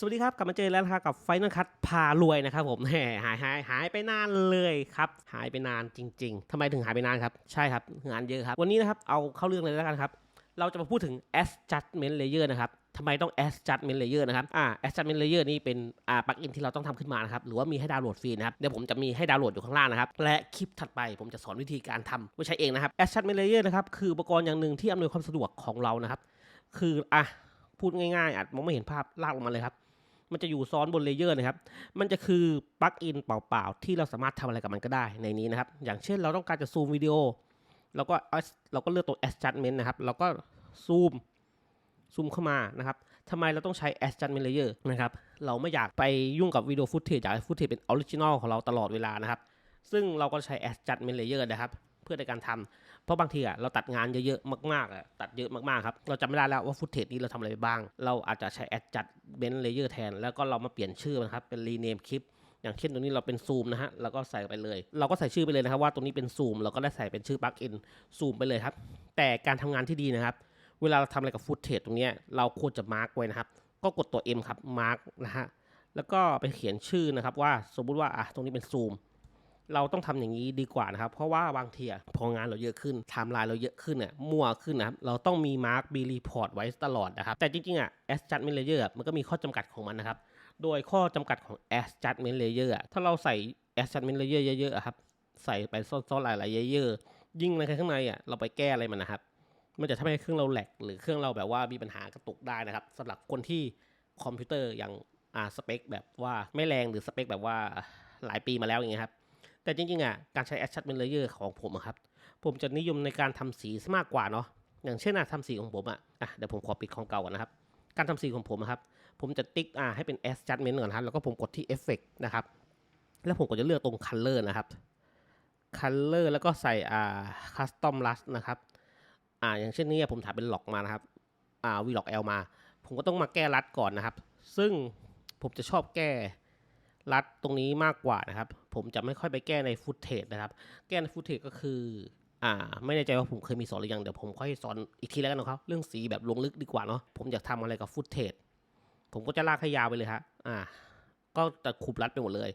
สวัสดีครับ กลับมาเจอแล้วนะครับกับไฟนัลคัตพารวยนะครับผมแหมหายหายหายไปนานเลยครับ หายไปนานจริง ๆทำไมถึงหายไปนานครับ ใช่ครับ งานเยอะครับ วันนี้นะครับเอาเข้าเรื่องเลยแล้วกันครับ เราจะมาพูดถึง adjustment layer นะครับทำไมต้อง adjustment layer นะครับอ่า adjustment layer นี่เป็นอ่าปลั๊กอินที่เราต้องทำขึ้นมานะครับ หรือว่ามีให้ดาวน์โหลดฟรีนะครับ เดี๋ยวผมจะมีให้ดาวน์โหลดอยู่ข้างล่างนะครับ และคลิปถัดไปผมจะสอนวิธีการทำไว้ใช้เองนะครับ adjustment layer นะครับ คืออุปกรณ์อย่างหนึ่งที่อำนวยความสะดวกของเรานะครับ คืออะพูดง่ายๆอาจมองไม่เห็นภาพลากลงมาเลยครับ มันจะอยู่ซ้อนบนเลเยอร์นะครับ มันจะคือปลั๊กอินเปล่าๆ ที่เราสามารถทำอะไรกับมันก็ได้ในนี้นะครับ อย่างเช่นเราต้องการจะซูมวิดีโอ เราก็เราก็เลือกตัว adjustment นะครับ เราก็ซูมซูมเข้ามานะครับทำไมเราต้องใช้ adjustment layer นะครับ เราไม่อยากไปยุ่งกับวิดีโอฟุตเทจอยากให้ฟุตเทจเป็นออริจินอลของเราตลอดเวลานะครับ ซึ่งเราก็ใช้ adjustment layer นะครับ พื่อในการทำเพราะบางทีอะเราตัดงานเยอะๆมากๆอะตัดเยอะมากๆครับเราจำไม่ได้แล้วว่าฟุตเทจนี้เราทำอะไรไปบ้าง เราอาจจะใช้ adjustment layer แทน แล้วก็เรามาเปลี่ยนชื่อมันครับเป็น rename คลิปอย่างเช่นตรงนี้เราเป็นซูมนะฮะเราก็ใส่ไปเลย เราก็ใส่ชื่อไปเลยนะครับว่าตรงนี้เป็นซูมเราก็ได้ใส่เป็นชื่อปลั๊กอินซูมไปเลยครับ แต่การทำงานที่ดีนะครับ เวลาเราทำอะไรกับฟุตเทจตรงนี้เราควรจะมาร์กไว้นะครับ ก็กดตัว M ครับมาร์กนะฮะแล้วก็ไปเขียนชื่อนะครับว่าสมมุติว่าอะตรงนี้เป็นซูม เราต้องทำอย่างนี้ดีกว่านะครับ เพราะว่าบางทีพองานเราเยอะขึ้นไทม์ไลน์เราเยอะขึ้นเนี่ยมั่วขึ้นนะครับเราต้องมีมาร์กบีรีพอร์ตไว้ตลอดนะครับ แต่จริงๆอะ adjustment layer อะมันก็มีข้อจำกัดของมันนะครับ โดยข้อจำกัดของ adjustment layer อะถ้าเราใส่ adjustment layer เยอะๆครับใส่ไปซ้อนๆหลายๆ layer ยิ่งในข้างในอะเราไปแก้อะไรมันนะครับ มันจะทำให้เครื่องเราแหลกหรือเครื่องเราแบบว่ามีปัญหากระตุกได้นะครับสำหรับคนที่คอมพิวเตอร์อย่างอ่าสเปคแบบว่าไม่แรงหรือสเปคแบบว่าหลายปีมาแล้วอย่างเงี้ยครับ แต่จริงๆอะการใช้ adjustment layer ของผมครับ ผมจะนิยมในการทำสีซะมากกว่าเนาะอย่างเช่นอะทำสีของผมอะอะเดี๋ยวผมขอปิดของเก่าก่อนนะครับ การทำสีของผมอะครับ ผมจะติ๊กอ่าให้เป็น adjustment ก่อนนะครับแล้วก็ผมกดที่ effect นะครับ แล้วผมก็จะเลือกตรง color นะครับ color แล้วก็ใส่อ่า custom lust นะครับอ่าอย่างเช่นนี้ผมถ่ายเป็นหลอกมานะครับอ่าวีล็อก L มา ผมก็ต้องมาแก้รัดก่อนนะครับ ซึ่งผมจะชอบแก้ รัดตรงนี้มากกว่านะครับ ผมจะไม่ค่อยไปแก้ในฟุตเทจนะครับ แก้ในฟุตเทจก็คืออ่าไม่แน่ใจว่าผมเคยมีสอนหรือยังเดี๋ยวผมค่อยสอนอีกทีแล้วกันนะครับเรื่องสีแบบลงลึกดีกว่าเนาะผมอยากทำอะไรกับฟุตเทจผมก็จะลากให้ยาวไปเลยครับอ่า ก็จะขุบรัดไปหมดเลย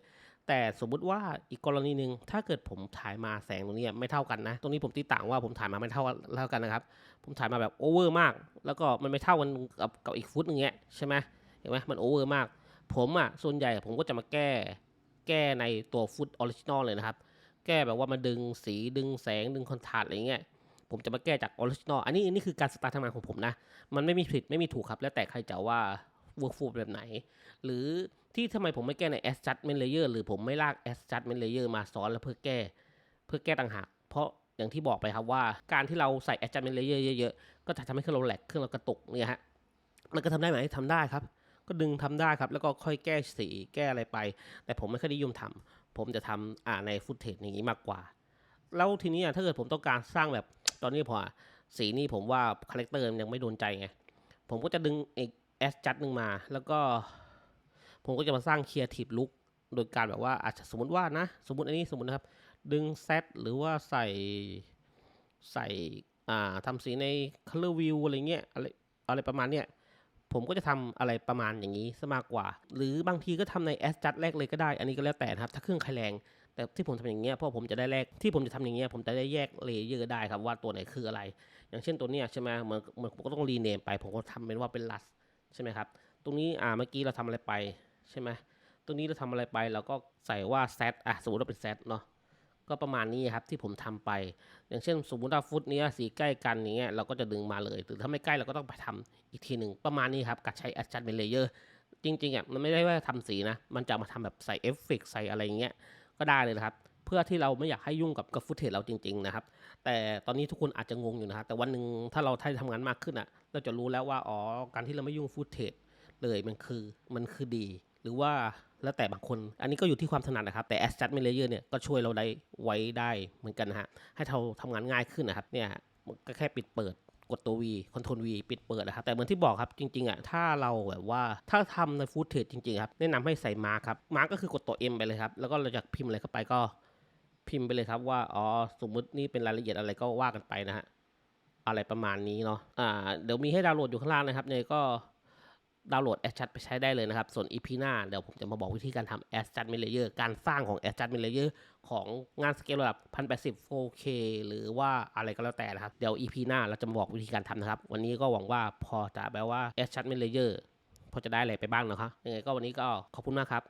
แต่สมมุติว่าอีกกรณีหนึ่งถ้าเกิดผมถ่ายมาแสงตรงนี้ไม่เท่ากันนะ ตรงนี้ผมตีต่างว่าผมถ่ายมาไม่เท่าเท่ากันนะครับ ผมถ่ายมาแบบโอเวอร์มาก แล้วก็มันไม่เท่ากันกับกับอีกฟุตหนึงเงี้ยใช่ไหมเห็นไหมมันโอเวอร์มาก ผมอะส่วนใหญ่ผมก็จะมาแก้ แก้ในตัวฟุตออริจินอลเลยนะครับ แก้แบบว่ามาดึงสีดึงแสงดึงคอนทราสต์อะไรเงี้ยผมจะมาแก้จากออริจินอลอันนี้อันนี้คือการสไตล์ททำงานของผมนะ มันไม่มีผิดไม่มีถูกครับ แล้วแต่ใครจะว่า workflow แบบไหน หรือที่ทำไมผมไม่แก้ใน adjustment layer หรือผมไม่ลาก adjustment layer มาซ้อนแล้วเพื่อแก้ เพื่อแก้ต่างหาก เพราะอย่างที่บอกไปครับว่าการที่เราใส่ adjustment layer เยอะๆ ก็จะทำให้เครื่องเราแหลกเครื่องเรากระตุกเนี่ยฮะ มันก็ทำได้ไหมทำได้ครับ ก็ดึงทำได้ครับ แล้วก็ค่อยแก้สีแก้อะไรไป แต่ผมไม่ค่อยนิยมทำผมจะทำอ่าในฟุตเทจอย่างนี้มากกว่า แล้วทีนี้ถ้าเกิดผมต้องการสร้างแบบตอนนี้พอสีนี่ผมว่าคาแรคเตอร์มันยังไม่โดนใจไง ผมก็จะดึงอีกแอสจัดหนึ่งมา แล้วก็ผมก็จะมาสร้าง Creative Look โดยการแบบว่าอาจจะสมมติว่านะ สมมติอันนี้สมมตินะครับ ดึงเซตหรือว่าใส่ใส่อ่าทำสีใน Color View อะไรเงี้ยอะไรอะไรประมาณเนี้ย ผมก็จะทำอะไรประมาณอย่างนี้ซะมากกว่า หรือบางทีก็ทำใน a s j u d แรกเลยก็ได้ อันนี้ก็แล้วแต่นะครับ ถ้าเครื่องใครแรง แต่ที่ผมทำอย่างเงี้ยเพราะผมจะได้แรกที่ผมจะทำอย่างเงี้ยผมจะได้แยกเลเยอร์ได้ครับว่าตัวไหนคืออะไร อย่างเช่นตัวเนี้ยใช่ไหมเหมือนเหมือนผมก็ต้องรีเนมไป ผมก็ทำเป็นว่าเป็นลัสใช่ไหมครับ ตรงนี้อ่าเมื่อกี้เราทำอะไรไปใช่ไหมตรงนี้เราทำอะไรไปเราก็ใส่ว่า set อะสมมติว่าเป็น set เนาะ ก็ประมาณนี้ครับที่ผมทำไป อย่างเช่นสมมติว่าฟุตเนี้ยสีใกล้กันอย่างเงี้ยเราก็จะดึงมาเลย หรือถ้าไม่ใกล้เราก็ต้องไปทำอีกทีหนึ่งประมาณนี้ครับการใช้ adjustment layer จริงๆอะมันไม่ได้ว่าทำสีนะ มันจะมาทำแบบใส่เอฟเฟกใส่อะไรอย่างเงี้ยก็ได้เลยนะครับ เพื่อที่เราไม่อยากให้ยุ่งกับกับฟุตเทจเราจริง ๆ นะครับ แต่ตอนนี้ทุกคนอาจจะงงอยู่นะครับแต่วันหนึ่งถ้าเราได้ทำงานมากขึ้นอะ เราจะรู้แล้วว่าอ๋อการที่เราไม่ยุ่งฟุตเทจเลยมันคือมันคือดี หรือว่าแล้วแต่บางคน อันนี้ก็อยู่ที่ความถนัดนะครับ แต่ adjustment layer เนี่ยก็ช่วยเราได้ไว้ได้เหมือนกันนะฮะ ให้เราทำงานง่ายขึ้นนะครับ เนี่ยฮะมันก็แค่ปิดเปิดกดตัว V คอนโทรล V ปิดเปิดนะครับ แต่เหมือนที่บอกครับ จริงๆอะ ถ้าเราแบบว่า ถ้าทำในฟูดเทจจริงๆครับ แนะนำให้ใส่มาร์คครับ มาร์คก็คือกดตัว M ไปเลยครับ แล้วก็เราจะพิมพ์อะไรเข้าไปก็พิมพ์ไปเลยครับว่า อ๋อ สมมุตินี่เป็นรายละเอียดอะไรก็ว่ากันไปนะฮะ อะไรประมาณนี้เนาะ อ่า เดี๋ยวมีให้ดาวน์โหลดอยู่ข้างล่างนะครับเนี่ยก็ ดาวน์โหลด a d j u s t ไปใช้ได้เลยนะครับ ส่วน EP หน้าเดี๋ยวผมจะมาบอกวิธีการทำ Adjustment Layer การสร้างของ Adjustment Layer ของงานสเกลระดับ 1080 4K หรือว่าอะไรก็แล้วแต่นะครับ เดี๋ยว EP หน้าเราจะมาบอกวิธีการทำนะครับ วันนี้ก็หวังว่าพอจะแปลว่า Adjustment Layer พอจะได้อะไรไปบ้างนะครับยังไงก็วันนี้ก็ขอบคุณมากครับ